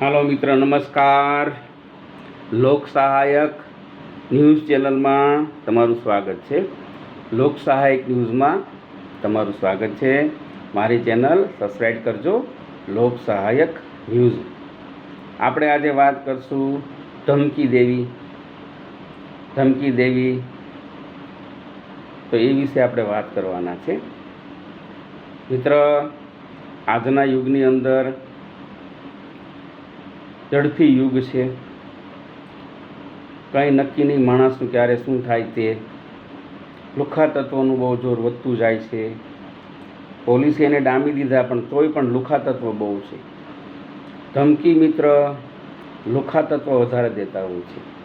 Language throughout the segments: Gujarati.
હાલો મિત્ર, નમસ્કાર. લોક સહાયક ન્યૂઝ ચેનલમાં તમારું સ્વાગત છે. લોક સહાયક ન્યૂઝમાં તમારું સ્વાગત છે. મારી ચેનલ સબસ્ક્રાઈબ કરજો, લોક સહાયક ન્યૂઝ. આપણે આજે વાત કરશું ધમકી દેવી. ધમકી દેવી તો એ વિશે આપણે વાત કરવાના છે. મિત્ર, આજના યુગની અંદર ઝડપી યુગ છે. કંઈ નક્કી નહીં માણસનું ક્યારે શું થાય તે. લુખા તત્વોનું બહુ જોર વધતું જાય છે. પોલીસે એને ડામી દીધા પણ તોય પણ લુખા તત્વ બહુ છે. ધમકી મિત્ર લુખા તત્વ વધારે દેતા હોય છે.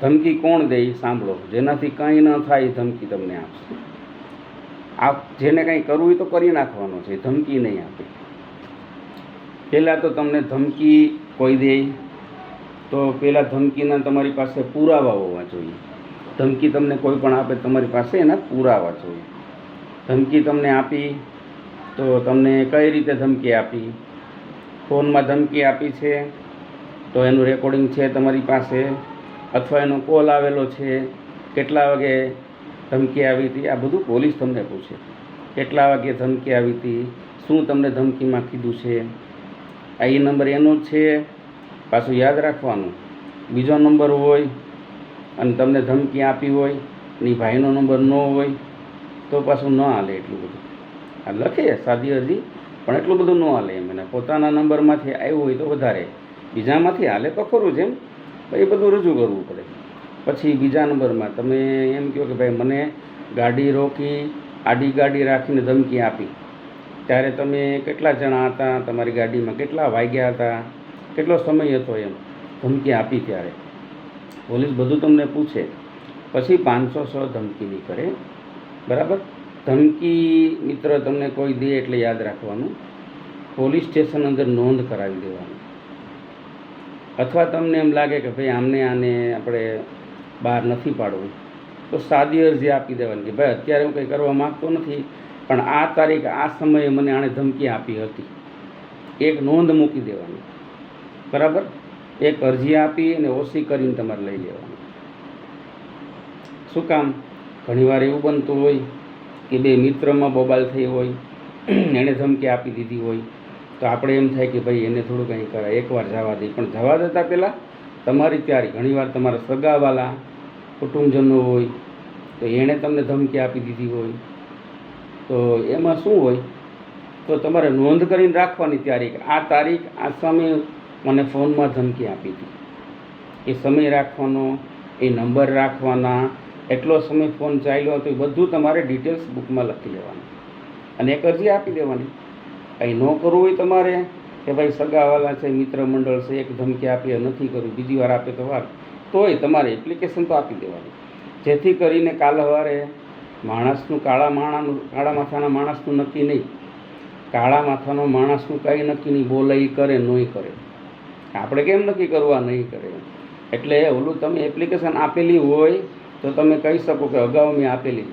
ધમકી કોણ દે સાંભળો. જેનાથી કંઈ ન થાય એ ધમકી તમને આપશે. આપ જેને કંઈ કરવું હોય તો કરી નાખવાનો છે. ધમકી નહીં આપે. પહેલાં તો તમને ધમકી કોઈ દે. તો પહેલાં ધમકીના તમારી પાસે પુરાવા હોવા જોઈએ. ધમકી તમને કોઈ પણ આપે તમારી પાસે એના પુરાવા જોઈએ. ધમકી તમને આપી, તો તમને કઈ રીતે ધમકી આપી? ફોનમાં ધમકી આપી છે, તો એનું રેકોર્ડિંગ છે તમારી પાસે, અથવા એનો કોલ આવેલો છે, કેટલા વાગે ધમકી આવી હતી? આ બધું પોલીસ તમને પૂછે. કેટલા વાગે ધમકી આવી હતી? શું તમને ધમકીમાં કીધું છે? આ એ નંબર એનો છે. પાછું યાદ રાખવાનું. બીજો નંબર હોય અને તમને ધમકી આપી હોય ને ભાઈનો નંબર ન હોય તો પાછું ન હાલે એટલું બધું. આ લખે સાદી અરજી, પણ એટલું બધું ન હાલે એમ. એને પોતાના નંબરમાંથી આવ્યું હોય તો વધારે. બીજામાંથી હાલે તો ખરું જ એમ. એ બધું રજૂ કરવું પડે. પછી બીજા નંબરમાં તમે એમ કહો કે ભાઈ, મને ગાડી રોકી, આડી ગાડી રાખીને ધમકી આપી. ત્યારે તમે કેટલા જણા હતા? તમારી ગાડીમાં કેટલા વાગ્યા હતા? કેટલો સમય હતો એમ ધમકી આપી ત્યારે? પોલીસ બધું તમને પૂછે. પછી પાંચસો સો ધમકીની કરે બરાબર? ધમકી મિત્ર તમને કોઈ દે એટલે યાદ રાખવાનું. પોલીસ સ્ટેશન અંદર નોંધ કરાવી દેવાની. અથવા તમને એમ લાગે કે ભાઈ આમને આને આપણે બહાર નથી પાડવું, તો સાદી અરજી આપી દેવાની કે ભાઈ અત્યારે હું કંઈ કરવા માગતો નથી. પણ આ તારીખ, આ સમયે મને આણે ધમકી આપી હતી. એક નોંધ મૂકી દેવાની. બરાબર? એક અરજી આપી અને ઓછી કરીને તમારે લઈ લેવાની. શું કામ? ઘણીવાર એવું બનતું હોય કે બે મિત્રમાં બોબાલ થઈ હોય, એણે ધમકી આપી દીધી હોય, તો આપણે એમ થાય કે ભાઈ એને થોડું કંઈ કરાય. એકવાર જવા દે. પણ જવા દેતા પહેલાં તમારી તૈયારી. ઘણીવાર તમારા સગાવાલા, કુટુંબજનો હોય, તો એણે તમને ધમકી આપી દીધી હોય. તો એમાં શું હોય? તો તમારે નોંધ કરીને રાખવાની તારીખ. આ તારીખ આ સમયે મને ફોનમાં ધમકી આપી હતી. એ સમય રાખવાનો, એ નંબર રાખવાના, એટલો સમય ફોન ચાલ્યો હતો એ બધું તમારે ડિટેલ્સ બુકમાં લખી લેવાનું. અને એક અરજી આપી દેવાની. અહીં ન કરવું હોય તમારે કે ભાઈ સગાવાલા છે, મિત્ર મંડળ છે, એક ધમકી આપી નથી કરવું બીજી વાર આપે તો વાર તોય તમારે એપ્લિકેશન તો આપી દેવાની. જેથી કરીને કાલ સવારે માણસનું કાળા માણાનું, કાળા માથાના માણસનું નક્કી નહીં. કાળા માથાનો માણસનું કાંઈ નક્કી નહીં, બોલે એ કરે નહીં કરે. આપણે કેમ નક્કી કરવા નહીં કરે? એટલે ઓલું તમે એપ્લિકેશન આપેલી હોય તો તમે કહી શકો કે અગાઉ મેં આપેલી.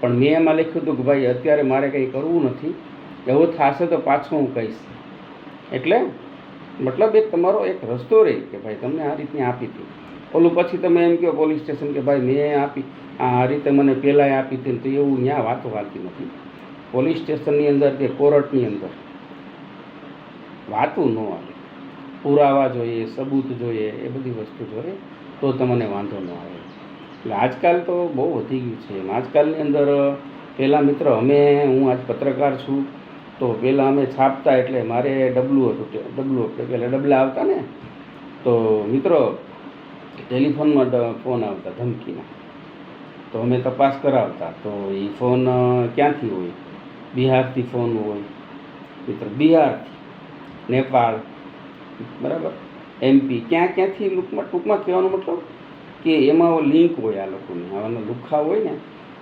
પણ મેં એમાં લખ્યું હતું કે ભાઈ અત્યારે મારે કંઈ કરવું નથી. એવું થશે તો પાછું હું કહીશ. એટલે મતલબ એક તમારો એક રસ્તો રહે કે ભાઈ તમને આ રીતની આપી હતી. ઓલું પછી તમે એમ કહો પોલીસ સ્ટેશન કે ભાઈ મેં આપી, આ રીતે મને પહેલાંય આપી હતી તો એવું ત્યાં વાતો વાતી નથી. પોલીસ સ્ટેશનની અંદર કે કોર્ટની અંદર વાતું ન આવે. પુરાવા જોઈએ, સબૂત જોઈએ, એ બધી વસ્તુ જોઈએ, તો તમને વાંધો ન આવે. એટલે આજકાલ તો બહુ વધી ગયું છે એમ. આજકાલની અંદર પહેલાં મિત્ર, અમે, હું આજ પત્રકાર છું, તો પહેલાં અમે છાપતા એટલે મારે ડબલું હતું, ડબલું એટલે પહેલાં ડબલા આવતા ને, તો મિત્રો ટેલિફોનમાં ફોન આવતા ધમકીના. તો અમે તપાસ કરાવતા. તો એ ફોન ક્યાંથી હોય? બિહારથી ફોન હોય, મિત્ર, બિહારથી. નેપાળ. બરાબર? એમપી ક્યાં, ક્યાંથી? લૂકમાં ટૂંકમાં કહેવાનો મતલબ કે એમાં લિંક હોય આ લોકોની. આવાના લુખા હોય ને,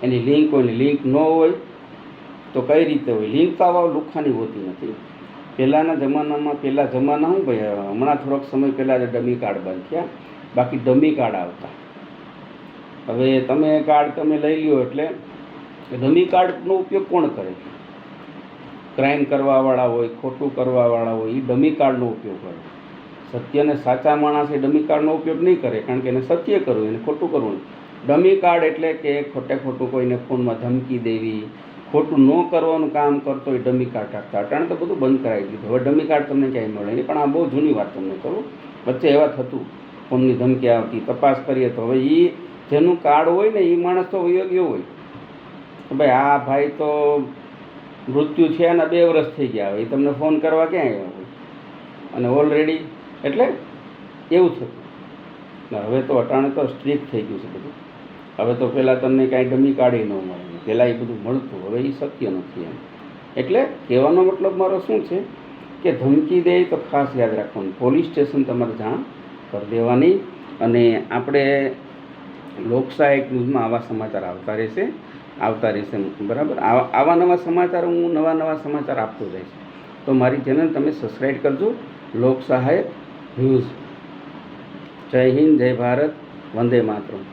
એની લિંક હોય ને લિંક ન હોય, તો કઈ રીતે હોય? લિંક તો આવા લુખાની હોતી નથી. પહેલાંના જમાનામાં, પહેલાં જમાના શું ભાઈ હમણાં થોડોક સમય પહેલાં જ ડમી કાર્ડ બંધ થયા. બાકી ડમી કાર્ડ આવતા. હવે તમે કાર્ડ તમે લઈ લ્યો એટલે ડમી કાર્ડનો ઉપયોગ કોણ કરે ક્રાઇમ કરવાવાળા હોય, ખોટું કરવાવાળા હોય એ ડમી કાર્ડનો ઉપયોગ કરે. સત્યને સાચા માણસે ડમી કાર્ડનો ઉપયોગ નહીં કરે, કારણ કે એને સત્ય કરવું, એને ખોટું કરવું ડમી કાર્ડ એટલે કે ખોટે ખોટું કોઈને ફોનમાં ધમકી દેવી, ખોટું ન કરવાનું કામ કરતો એ ડમી કાર્ડ રાખતા અટાણે તો બધું બંધ કરાવી દીધું. હવે ડમી કાર્ડ તમને ક્યાંય મળે નહીં. પણ આ બહુ જૂની વાત તમને કરું. વચ્ચે એવા થતું. ફોનની ધમકી આવતી. તપાસ કરીએ તો હવે એ જેનું કાર્ડ હોય ને એ માણસ તો યોગ્ય હોય. ભાઈ, આ ભાઈ તો મૃત્યુ છે અને બે વર્ષ થઈ ગયા હોય. એ તમને ફોન કરવા ક્યાં આવ્યા હોય? અને ઓલરેડી એટલે એવું થતું હવે તો અટાણે તો સ્ટ્રીક થઈ ગયું છે બધું. હવે તો પહેલાં તમને કાંઈ ડમી કાઢી ન મળે. પહેલાં એ બધું મળતું. હવે એ શક્ય નથી એમ. એટલે કહેવાનો મતલબ મારો શું છે? કે ધમકી દે તો ખાસ યાદ રાખવાનું. પોલીસ સ્ટેશન તમારે જાણ કરી દેવાની અને આપણે લોકશાહી ન્યૂઝમાં આવા સમાચાર આવતા રહેશે આવતા રહેશે, બરાબર? આવા નવા સમાચાર હું નવા નવા સમાચાર આપતો રહીશ તો મારી ચેનલ તમે સબસ્ક્રાઈબ કરજો લોક ન્યૂઝ. જય હિન્દ, જય ભારત, વંદે માતરમ.